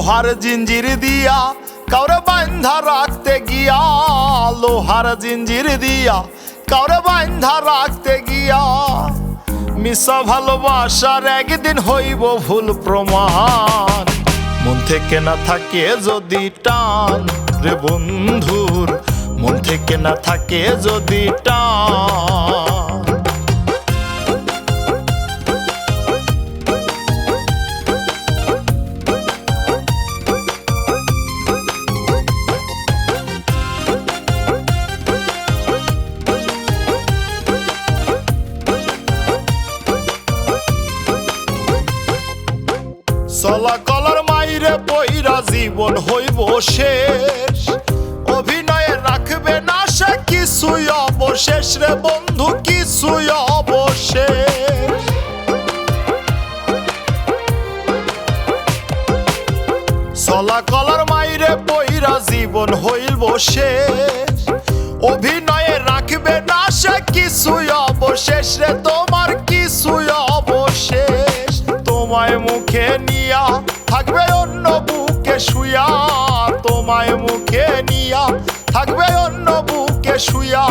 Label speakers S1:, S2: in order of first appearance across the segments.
S1: লোহার জিঞ্জির দিয়া, কাউরে বান্ধা রাখতে গিয়া, লোহার জিঞ্জির দিয়া, কাউরে বান্ধা রাখতে গিয়া। মিশা ভালোবাসার একদিন হইব ভুল প্রমাণ। মন থেকে না থাকে যদি টান রে বন্ধুর, মন থেকে না থাকে যদি টান। চলা কলার মাইরে পইরা জীবন হইব শেষ। অভিনয়ে রাখবে না সে কিছুই অবশেষ রে বন্ধু, কিছুই অবশেষ চলা কলার মাইরে পইরা জীবন হইব শেষ। অভিনয়ে রাখবে না সে কিছুই অবশেষ রে তোমার নিয়া, থাকবে অন্য বুকে শুয়া, তোমায় মুখে নিয়া, থাকবে অন্য বুকে শুয়া,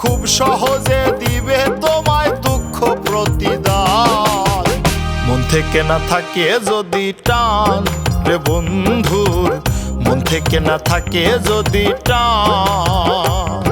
S1: খুব সহজে দিবে তোমায় দুঃখ প্রতিদান। মন থেকে না থাকে যদি টান রে বন্ধুর, মন থেকে না থাকে যদি টান।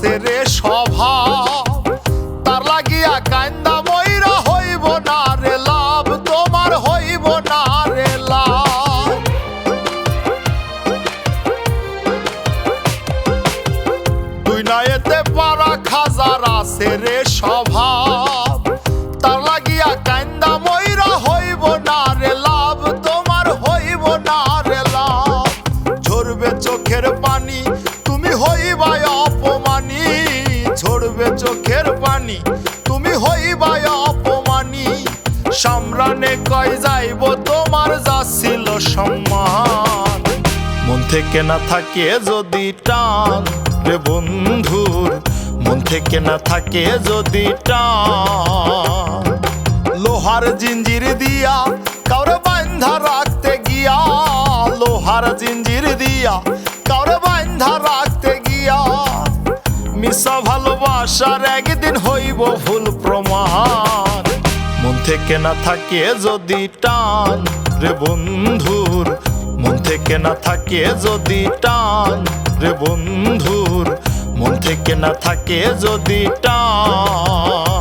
S1: আছে স্বভাব তার লাগিয়া কান্দা হইব না রে লাভ, তোমার হইব না রে লাভ। তুই না এতে পারা খাজার আছে রে স্বভাব ঝরবে চোখের পানি। তুমি হইবাই অপমানি। সামরানে কয় যাইব তোমার যাচ্ছিল সম্মান। মন থেকে না থাকে যদি টান রে বন্ধুর। মন থেকে না থাকে যদি টান। লোহার জিঞ্জির দিয়া কাউরে বান্ধা রাখতে গিয়া। লোহার জিঞ্জির দিয়া ভালোবাসার একদিন হইব ভুল প্রমাণ। মন থেকে না থাকে যদি টান রে বন্ধুর, মন থেকে না থাকে যদি টান রে বন্ধুর, মন থেকে না থাকে যদি টান।